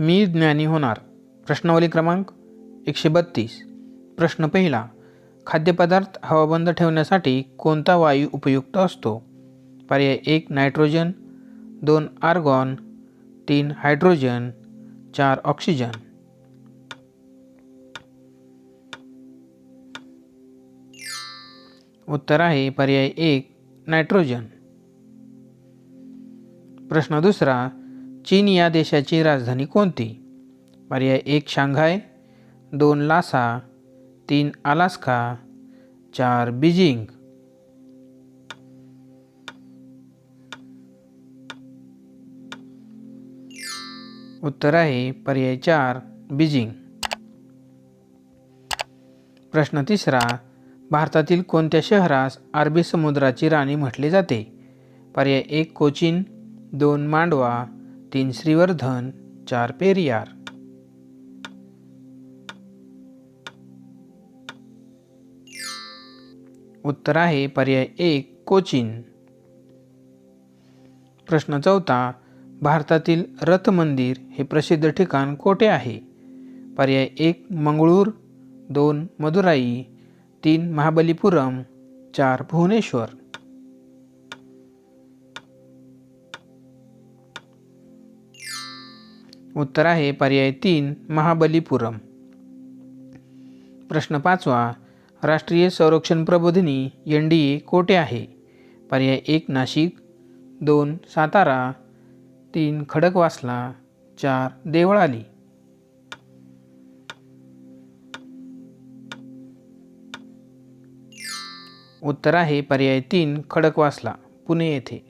मी ज्ञानी होणार. प्रश्नावली क्रमांक एकशे बत्तीस. प्रश्न पहिला खाद्यपदार्थ हवाबंद ठेवण्यासाठी कोणता वायू उपयुक्त असतो? पर्याय एक नायट्रोजन. दोन आर्गॉन. तीन हायड्रोजन. चार ऑक्सिजन. उत्तर आहे पर्याय एक नायट्रोजन. प्रश्न दुसरा चीन या देशाची राजधानी कोणती? पर्याय एक शांघाय दोन लासा तीन अलास्का चार बीजिंग. उत्तर आहे पर्याय चार बीजिंग. प्रश्न तिसरा भारतातील कोणत्या शहरास अरबी समुद्राची राणी म्हटले जाते? पर्याय एक कोचीन दोन मांडवा तीन श्रीवर्धन चार पेरियार. उत्तर आहे पर्याय एक कोचीन. प्रश्न चौथा भारतातील रथ मंदिर हे प्रसिद्ध ठिकाण कोठे आहे? पर्याय एक मंगळूर दोन मदुराई तीन महाबलीपुरम चार भुवनेश्वर. उत्तर आहे पर्याय तीन महाबलीपुरम. प्रश्न पाचवा राष्ट्रीय संरक्षण प्रबोधिनी एन डी ए कोठे आहे? पर्याय एक नाशिक. दोन सातारा. तीन खडकवासला. चार देवळाली. उत्तर आहे पर्याय तीन खडकवासला पुणे येथे.